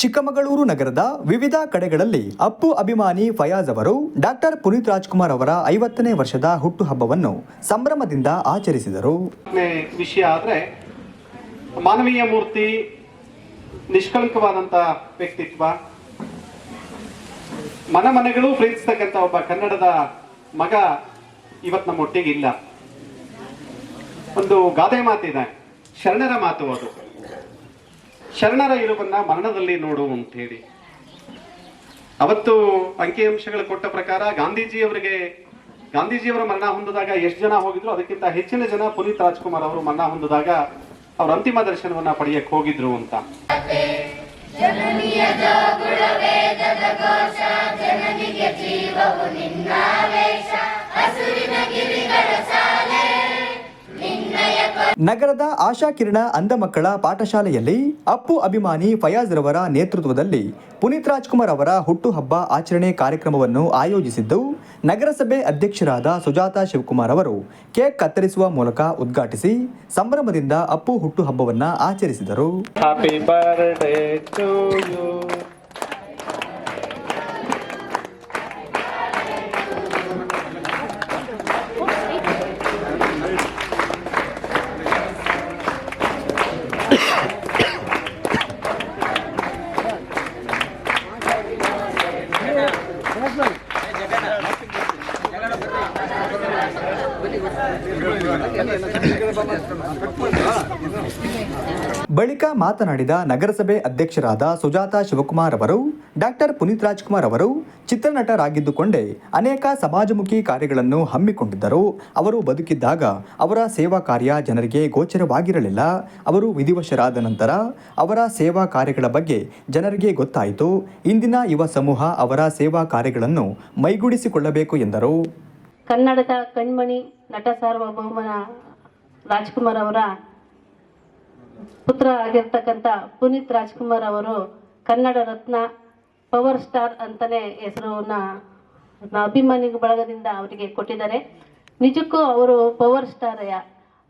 ಚಿಕ್ಕಮಗಳೂರು ನಗರದ ವಿವಿಧ ಕಡೆಗಳಲ್ಲಿ ಅಪ್ಪು ಅಭಿಮಾನಿ ಫಯಾಜ್ ಅವರು ಡಾಕ್ಟರ್ ಪುನೀತ್ ರಾಜ್ಕುಮಾರ್ ಅವರ ಐವತ್ತನೇ ವರ್ಷದ ಹುಟ್ಟುಹಬ್ಬವನ್ನು ಸಂಭ್ರಮದಿಂದ ಆಚರಿಸಿದರು. ವಿಷಯ ಆದರೆ ಮಾನವೀಯ ಮೂರ್ತಿ ನಿಷ್ಕಳಂಕವಾದಂಥ ವ್ಯಕ್ತಿತ್ವ ಮನ ಮನೆಗಳು ಪ್ರೀತಿಸ್ತಕ್ಕಂಥ ಒಬ್ಬ ಕನ್ನಡದ ಮಗ ಇವತ್ತು ನಮ್ಮ ಒಟ್ಟಿಗೆ ಇಲ್ಲ ಒಂದು ಗಾದೆ ಮಾತಿದೆ, ಶರಣರ ಮಾತು ಅದು. ಶರಣರ ಇರುವನ್ನ ಮರಣದಲ್ಲಿ ನೋಡು ಅಂತೇಳಿ ಅವತ್ತು ಅಂಕಿಅಂಶಗಳು ಕೊಟ್ಟ ಪ್ರಕಾರ ಗಾಂಧೀಜಿಯವರಿಗೆ, ಗಾಂಧೀಜಿಯವರ ಮರಣ ಹೊಂದಿದಾಗ ಎಷ್ಟು ಜನ ಹೋಗಿದ್ರು? ಅದಕ್ಕಿಂತ ಹೆಚ್ಚಿನ ಜನ ಪುನೀತ್ ರಾಜ್ಕುಮಾರ್ ಅವರು ಮರಣ ಹೊಂದಿದಾಗ ಅವ್ರ ಅಂತಿಮ ದರ್ಶನವನ್ನ ಪಡೆಯಕ್ಕೆ ಹೋಗಿದ್ರು ಅಂತ. ನಗರದ ಆಶಾ ಕಿರಣ ಅಂಧ ಮಕ್ಕಳ ಪಾಠಶಾಲೆಯಲ್ಲಿ ಅಪ್ಪು ಅಭಿಮಾನಿ ಫಯಾಜ್ ರವರ ನೇತೃತ್ವದಲ್ಲಿ ಪುನೀತ್ ರಾಜ್ಕುಮಾರ್ ಅವರ ಹುಟ್ಟುಹಬ್ಬ ಆಚರಣೆ ಕಾರ್ಯಕ್ರಮವನ್ನು ಆಯೋಜಿಸಿದ್ದು, ನಗರಸಭೆ ಅಧ್ಯಕ್ಷರಾದ ಸುಜಾತಾ ಶಿವಕುಮಾರ್ ಅವರು ಕೇಕ್ ಕತ್ತರಿಸುವ ಮೂಲಕ ಉದ್ಘಾಟಿಸಿ ಸಂಭ್ರಮದಿಂದ ಅಪ್ಪು ಹುಟ್ಟುಹಬ್ಬವನ್ನು ಆಚರಿಸಿದರು. ಬಳಿಕ ಮಾತನಾಡಿದ ನಗರಸಭೆ ಅಧ್ಯಕ್ಷರಾದ ಸುಜಾತಾ ಶಿವಕುಮಾರ್ ಅವರು, ಡಾಕ್ಟರ್ ಪುನೀತ್ ರಾಜ್ಕುಮಾರ್ ಅವರು ಚಿತ್ರನಟರಾಗಿದ್ದುಕೊಂಡೇ ಅನೇಕ ಸಮಾಜಮುಖಿ ಕಾರ್ಯಗಳನ್ನು ಹಮ್ಮಿಕೊಂಡಿದ್ದರು. ಅವರು ಬದುಕಿದ್ದಾಗ ಅವರ ಸೇವಾ ಕಾರ್ಯ ಜನರಿಗೆ ಗೋಚರವಾಗಿರಲಿಲ್ಲ. ಅವರು ವಿಧಿವಶರಾದ ನಂತರ ಅವರ ಸೇವಾ ಕಾರ್ಯಗಳ ಬಗ್ಗೆ ಜನರಿಗೆ ಗೊತ್ತಾಯಿತು. ಇಂದಿನ ಯುವ ಸಮೂಹ ಅವರ ಸೇವಾ ಕಾರ್ಯಗಳನ್ನು ಮೈಗೂಡಿಸಿಕೊಳ್ಳಬೇಕು ಎಂದರು. ಕನ್ನಡದ ಕಣ್ಮಣಿ ನಟ ಸಾರ್ವಭೌಮನ ರಾಜ್ಕುಮಾರ್ ಅವರ ಪುತ್ರ ಆಗಿರ್ತಕ್ಕಂಥ ಪುನೀತ್ ರಾಜ್ಕುಮಾರ್ ಅವರು ಕನ್ನಡ ರತ್ನ ಪವರ್ ಸ್ಟಾರ್ ಅಂತಲೇ ಹೆಸರನ್ನ ಅಭಿಮಾನಿ ಬಳಗದಿಂದ ಅವರಿಗೆ ಕೊಟ್ಟಿದ್ದಾರೆ. ನಿಜಕ್ಕೂ ಅವರು ಪವರ್ ಸ್ಟಾರಯ್ಯ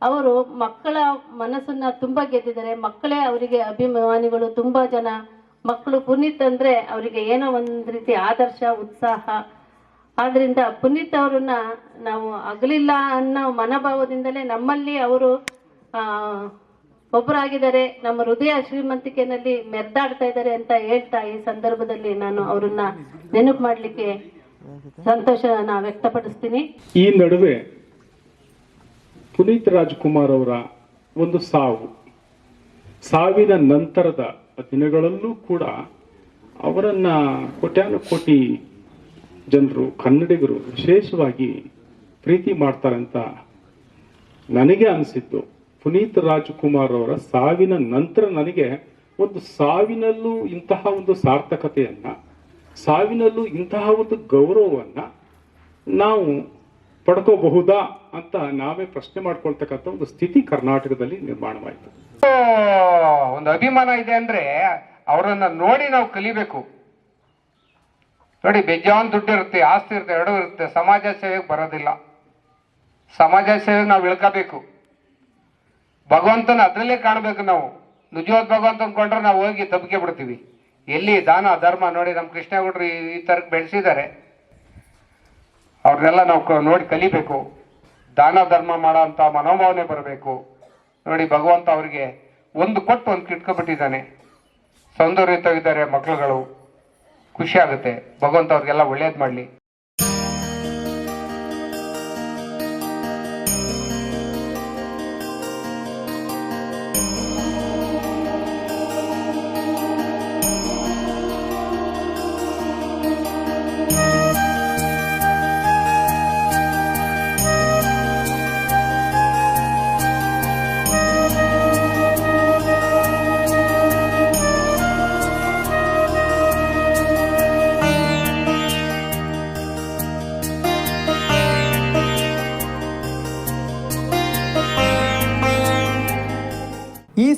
ಅವರು ಮಕ್ಕಳ ಮನಸ್ಸನ್ನ ತುಂಬ ಗೆದ್ದಿದ್ದಾರೆ. ಮಕ್ಕಳೇ ಅವರಿಗೆ ಅಭಿಮಾನಿಗಳು ತುಂಬ ಜನ. ಮಕ್ಕಳು ಪುನೀತ್ ಅಂದರೆ ಅವರಿಗೆ ಏನೋ ಒಂದು ರೀತಿ ಆದರ್ಶ, ಉತ್ಸಾಹ ಆದ್ರಿಂದ ಪುನೀತ್ ಅವರನ್ನ ನಾವು ಅಗಲಿಲ್ಲ ಅನ್ನೋ ಮನೋಭಾವದಿಂದಲೇ ನಮ್ಮಲ್ಲಿ ಅವರು ಒಬ್ಬರಾಗಿದ್ದಾರೆ. ನಮ್ಮ ಹೃದಯ ಶ್ರೀಮಂತಿಕೆನಲ್ಲಿ ಮೆದ್ದಾಡ್ತಾ ಇದ್ದಾರೆ ಅಂತ ಹೇಳ್ತಾ ಈ ಸಂದರ್ಭದಲ್ಲಿ ನಾನು ಅವರನ್ನ ನೆನಪು ಮಾಡಲಿಕ್ಕೆ ಸಂತೋಷನ ವ್ಯಕ್ತಪಡಿಸ್ತೀನಿ. ಈ ನಡುವೆ ಪುನೀತ್ ರಾಜ್ಕುಮಾರ್ ಅವರ ಒಂದು ಸಾವು, ಸಾವಿನ ನಂತರದ ದಿನಗಳಲ್ಲೂ ಕೂಡ ಅವರನ್ನ ಕೋಟ್ಯಾನು ಕೋಟಿ ಜನರು, ಕನ್ನಡಿಗರು ವಿಶೇಷವಾಗಿ ಪ್ರೀತಿ ಮಾಡ್ತಾರೆ ಅಂತ ನನಗೆ ಅನಿಸಿದ್ದು ಪುನೀತ್ ರಾಜ್ಕುಮಾರ್ ಅವರ ಸಾವಿನ ನಂತರ ನನಗೆ ಒಂದು ಸಾವಿನಲ್ಲೂ ಇಂತಹ ಒಂದು ಸಾರ್ಥಕತೆಯನ್ನ, ಸಾವಿನಲ್ಲೂ ಇಂತಹ ಒಂದು ಗೌರವವನ್ನ ನಾವು ಪಡ್ಕೋಬಹುದಾ ಅಂತ ನಾವೇ ಪ್ರಶ್ನೆ ಮಾಡ್ಕೊಳ್ತಕ್ಕಂಥ ಒಂದು ಸ್ಥಿತಿ ಕರ್ನಾಟಕದಲ್ಲಿ ನಿರ್ಮಾಣವಾಯಿತು. ಒಂದು ಅಭಿಮಾನ ಇದೆ ಅಂದ್ರೆ ಅವರನ್ನ ನೋಡಿ ನಾವು ಕಲಿಬೇಕು. ನೋಡಿ, ಬೇಜಾನ್ ದುಡ್ಡು ಇರುತ್ತೆ, ಆಸ್ತಿ ಇರುತ್ತೆ, ಎರಡೂ ಇರುತ್ತೆ. ಸಮಾಜ ಸೇವೆಗೆ ಬರೋದಿಲ್ಲ. ಸಮಾಜ ಸೇವೆಗೆ ನಾವು ಇಳ್ಕೋಬೇಕು. ಭಗವಂತನ ಅದರಲ್ಲೇ ಕಾಣಬೇಕು ನಾವು. ನಿಜವಾದ ಭಗವಂತ ಅನ್ಕೊಂಡ್ರೆ ನಾವು ಹೋಗಿ ತಬ್ಕೆ ಬಿಡ್ತೀವಿ. ಎಲ್ಲಿ ದಾನ, ಧರ್ಮ, ನೋಡಿ, ನಮ್ಮ ಕೃಷ್ಣೇಗೌಡರು ಈ ಥರಕ್ಕೆ ಬೆಳೆಸಿದ್ದಾರೆ. ಅವ್ರನ್ನೆಲ್ಲ ನಾವು ನೋಡಿ ಕಲಿಬೇಕು. ದಾನ, ಧರ್ಮ ಮಾಡೋ ಅಂತ ಮನೋಭಾವನೆ ಬರಬೇಕು. ನೋಡಿ, ಭಗವಂತ ಅವರಿಗೆ ಒಂದು ಕೊಟ್ಟು ಒಂದು ಕಿಟ್ಕೊಬಿಟ್ಟಿದ್ದಾನೆ. ಸೌಂದರ್ಯಯುತವಿದ್ದಾರೆ ಮಕ್ಕಳುಗಳು. ಖುಷಿ ಆಗುತ್ತೆ. ಭಗವಂತ ಅವ್ರಿಗೆಲ್ಲ ಒಳ್ಳೇದು ಮಾಡಲಿ.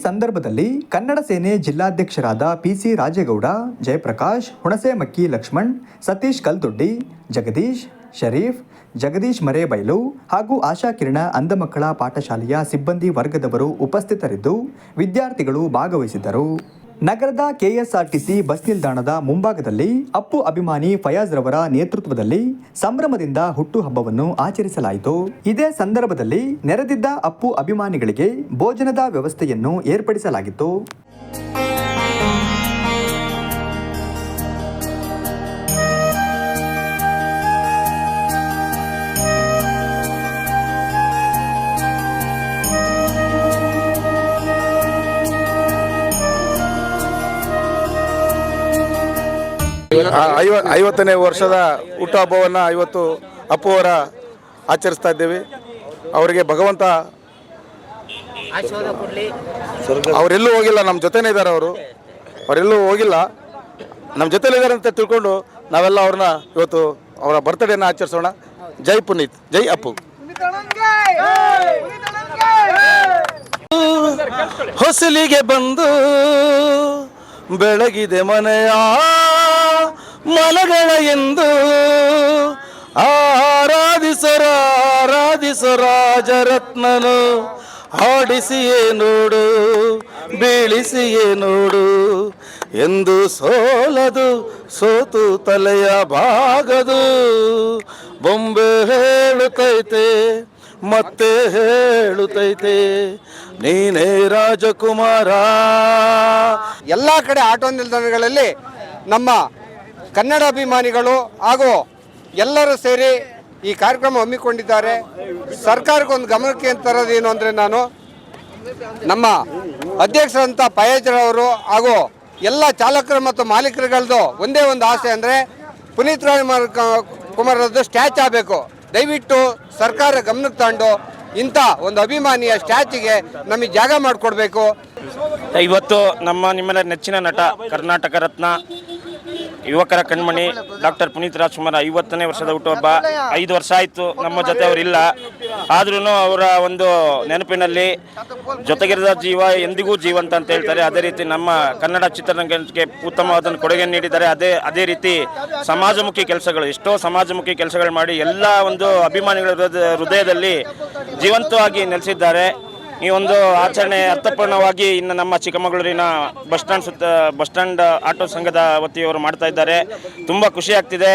ಸಂದರ್ಭದಲ್ಲಿ ಕನ್ನಡ ಸೇನೆ ಜಿಲ್ಲಾಧ್ಯಕ್ಷರಾದ ಪಿಸಿ ರಾಜೇಗೌಡ, ಜಯಪ್ರಕಾಶ್ ಹುಣಸೇಮಕ್ಕಿ ಲಕ್ಷ್ಮಣ್, ಸತೀಶ್ ಕಲ್ದೊಡ್ಡಿ, ಜಗದೀಶ್ ಶರೀಫ್, ಜಗದೀಶ್ ಮರೇಬೈಲು ಹಾಗೂ ಆಶಾ ಕಿರಣ ಅಂಧ ಮಕ್ಕಳ ಪಾಠಶಾಲೆಯ ಸಿಬ್ಬಂದಿ ವರ್ಗದವರು ಉಪಸ್ಥಿತರಿದ್ದು ವಿದ್ಯಾರ್ಥಿಗಳು ಭಾಗವಹಿಸಿದ್ದರು. ನಗರದ ಕೆಎಸ್ಆರ್ಟಿಸಿ ಬಸ್ ನಿಲ್ದಾಣದ ಮುಂಭಾಗದಲ್ಲಿ ಅಪ್ಪು ಅಭಿಮಾನಿ ಫಯಾಜ್ ರವರ ನೇತೃತ್ವದಲ್ಲಿ ಸಂಭ್ರಮದಿಂದ ಹುಟ್ಟುಹಬ್ಬವನ್ನು ಆಚರಿಸಲಾಯಿತು. ಇದೇ ಸಂದರ್ಭದಲ್ಲಿ ನೆರೆದಿದ್ದ ಅಪ್ಪು ಅಭಿಮಾನಿಗಳಿಗೆ ಭೋಜನದ ವ್ಯವಸ್ಥೆಯನ್ನು ಏರ್ಪಡಿಸಲಾಗಿತ್ತು. ಐವ ಐವತ್ತನೇ ವರ್ಷದ ಹುಟ್ಟುಹಬ್ಬವನ್ನು ಇವತ್ತು ಅಪ್ಪು ಅವರ ಆಚರಿಸ್ತಾ ಇದ್ದೇವೆ. ಅವರಿಗೆ ಭಗವಂತ ಅವರೆಲ್ಲೂ ಹೋಗಿಲ್ಲ ನಮ್ಮ ಜೊತೆನೇ ಇದ್ದಾರೆ ಅವರು. ಅವರೆಲ್ಲೂ ಹೋಗಿಲ್ಲ. ನಮ್ಮ ಜೊತೆಲಿ ಇದ್ದಾರೆ ಅಂತ ತಿಳ್ಕೊಂಡು ನಾವೆಲ್ಲ ಅವ್ರನ್ನ ಇವತ್ತು ಅವರ ಬರ್ತ್ಡೇನ ಆಚರಿಸೋಣ. ಜೈ ಪುನೀತ್ ಜೈ ಅಪ್ಪು. ಹೊಸಲಿಗೆ ಬಂದು ಬೆಳಗಿದೆ ಮನೆಯ ಮನಗಳ ಎಂದು ಆರಾಧಿಸರ ರಾಜರತ್ನನು. ಆಡಿಸಿಯೇ ನೋಡು, ಬೀಳಿಸಿಯೇ ನೋಡು. ಎಂದು ಸೋಲದು, ಸೋತು ತಲೆಯ ಭಾಗದು. ಬೊಂಬೆ ಹೇಳುತ್ತೈತೆ ಮತ್ತೆ ಹೇಳುತ್ತೈತೆ ನೀನೇ ರಾಜಕುಮಾರ. ಎಲ್ಲ ಕಡೆ ಆಟೋ ನಿಲ್ದಾಣಗಳಲ್ಲಿ ನಮ್ಮ ಕನ್ನಡ ಅಭಿಮಾನಿಗಳು ಹಾಗೂ ಎಲ್ಲರೂ ಸೇರಿ ಈ ಕಾರ್ಯಕ್ರಮ ಹಮ್ಮಿಕೊಂಡಿದ್ದಾರೆ. ಸರ್ಕಾರಕ್ಕೊಂದು ಗಮನಕ್ಕೆ ತರೋದೇನು ಅಂದರೆ ನಾನು ನಮ್ಮ ಅಧ್ಯಕ್ಷರಂತ ಪಯೇಜರವರು ಹಾಗೂ ಎಲ್ಲ ಚಾಲಕರು ಮತ್ತು ಮಾಲೀಕರುಗಳದ್ದು ಒಂದೇ ಒಂದು ಆಸೆ ಅಂದರೆ ಪುನೀತ್ ರಾಜ್ಕುಮಾರ್ ಕುಮಾರದ್ದು ಸ್ಟ್ಯಾಚ್ ಆಗಬೇಕು. ದಯವಿಟ್ಟು ಸರ್ಕಾರ ಗಮನಕ್ಕೆ ತಗೊಂಡು ಇಂಥ ಒಂದು ಅಭಿಮಾನಿಯ ಸ್ಟ್ಯಾಚಿಗೆ ನಮಗೆ ಜಾಗ ಮಾಡಿಕೊಡ್ಬೇಕು. ಇವತ್ತು ನಮ್ಮ ನಿಮ್ಮೆಲ್ಲ ನೆಚ್ಚಿನ ನಟ ಕರ್ನಾಟಕ ರತ್ನ ಯುವಕರ ಕಣ್ಮಣಿ ಡಾಕ್ಟರ್ ಪುನೀತ್ ರಾಜ್ಕುಮಾರ್ ಐವತ್ತನೇ ವರ್ಷದ ಹುಟ್ಟುಹಬ್ಬ ಐದು ವರ್ಷ ಆಯಿತು, ನಮ್ಮ ಜೊತೆ ಅವರಿಲ್ಲ ಆದ್ರೂ ಅವರ ಒಂದು ನೆನಪಿನಲ್ಲಿ ಜೊತೆಗಿರದ ಜೀವ, ಎಂದಿಗೂ ಜೀವಂತ ಅಂತ ಹೇಳ್ತಾರೆ. ಅದೇ ರೀತಿ ನಮ್ಮ ಕನ್ನಡ ಚಿತ್ರರಂಗಕ್ಕೆ ಉತ್ತಮವಾದ ಕೊಡುಗೆ ನೀಡಿದ್ದಾರೆ. ಅದೇ ಅದೇ ರೀತಿ ಸಮಾಜಮುಖಿ ಕೆಲಸಗಳು, ಎಷ್ಟೋ ಸಮಾಜಮುಖಿ ಕೆಲಸಗಳು ಮಾಡಿ ಎಲ್ಲ ಒಂದು ಅಭಿಮಾನಿಗಳ ಹೃದಯ- ಹೃದಯದಲ್ಲಿ ಜೀವಂತವಾಗಿ ನೆಲೆಸಿದ್ದಾರೆ. ಈ ಒಂದು ಆಚರಣೆ ಅರ್ಥಪೂರ್ಣವಾಗಿ ಇನ್ನು ನಮ್ಮ ಚಿಕ್ಕಮಗಳೂರಿನ ಬಸ್ ಸ್ಟ್ಯಾಂಡ್ ಸುತ್ತ, ಬಸ್ ಸ್ಟ್ಯಾಂಡ್ ಆಟೋ ಸಂಘದ ವತಿಯವರು ಮಾಡ್ತಾ ಇದ್ದಾರೆ. ತುಂಬ ಖುಷಿ ಆಗ್ತಿದೆ.